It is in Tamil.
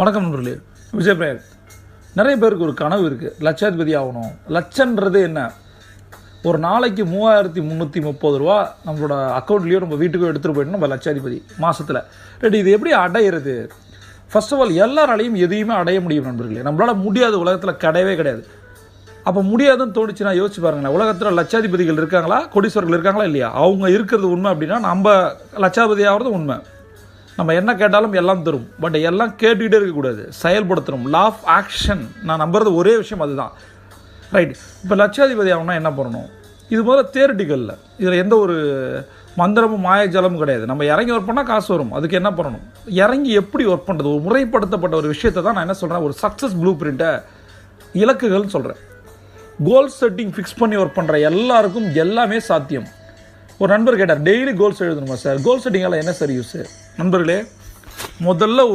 வணக்கம் நண்பர்களே. விஜய் பிரயர் நிறைய பேருக்கு ஒரு கனவு இருக்குது லட்சாதிபதி ஆகணும். லட்சன்றது என்ன? ஒரு நாளைக்கு மூவாயிரத்தி முந்நூற்றி முப்பது ரூபா நம்மளோட அக்கௌண்ட்லேயோ நம்ம வீட்டுக்கோ எடுத்துகிட்டு போயிடணும் நம்ம லட்சாதிபதி மாதத்தில் ரெண்டு இது எப்படி அடையிறது? ஃபர்ஸ்ட் ஆஃப் ஆல் எல்லாராலையும் எதையுமே அடைய முடியும் நண்பர்களே. நம்மளால் முடியாத உலகத்தில் கிடையவே கிடையாது. அப்போ முடியாதுன்னு தோணுச்சுன்னா யோசிச்சு பாருங்களேன். உலகத்தில் லட்சாதிபதிகள் இருக்காங்களா? கொடிஸ்வரர்கள் இருக்காங்களா? இல்லையா? அவங்க இருக்கிறது உண்மை அப்படின்னா நம்ம லட்சாதிபதி ஆகிறது உண்மை. நம்ம என்ன கேட்டாலும் எல்லாம் தரும். பட் எல்லாம் கேட்டுக்கிட்டே இருக்கக்கூடாது. செயல்படுத்தணும். லா ஆஃப் ஆக்ஷன் நான் நம்புறது ஒரே விஷயம் அதுதான். ரைட் இப்போ லட்சாதிபதி ஆகணும்னா என்ன பண்ணணும்? இது முதல்ல தேர்ட்டிக்கல்ல இதில் எந்த ஒரு மந்திரமும் மாயஜலமும் கிடையாது. நம்ம இறங்கி ஒர்க் பண்ணால் காசு வரும். அதுக்கு என்ன பண்ணணும்? இறங்கி எப்படி ஒர்க் பண்ணுறது ஒரு முறைப்படுத்தப்பட்ட ஒரு விஷயத்தை தான் நான் என்ன சொல்கிறேன் ஒரு சக்ஸஸ் ப்ளூ பிரிண்ட்டை இலக்குகள்னு சொல்கிறேன் கோல் செட்டிங் ஃபிக்ஸ் பண்ணி ஒர்க் பண்ணுற எல்லாருக்கும் எல்லாமே சாத்தியம். ஒரு நண்பர் கேட்டார் டெய்லி கோல்ஸ் எழுதணுமா சார் கோல் செட்டிங்கால் என்ன சார் யூஸ் நண்பர்களே முதல்ல ஒரு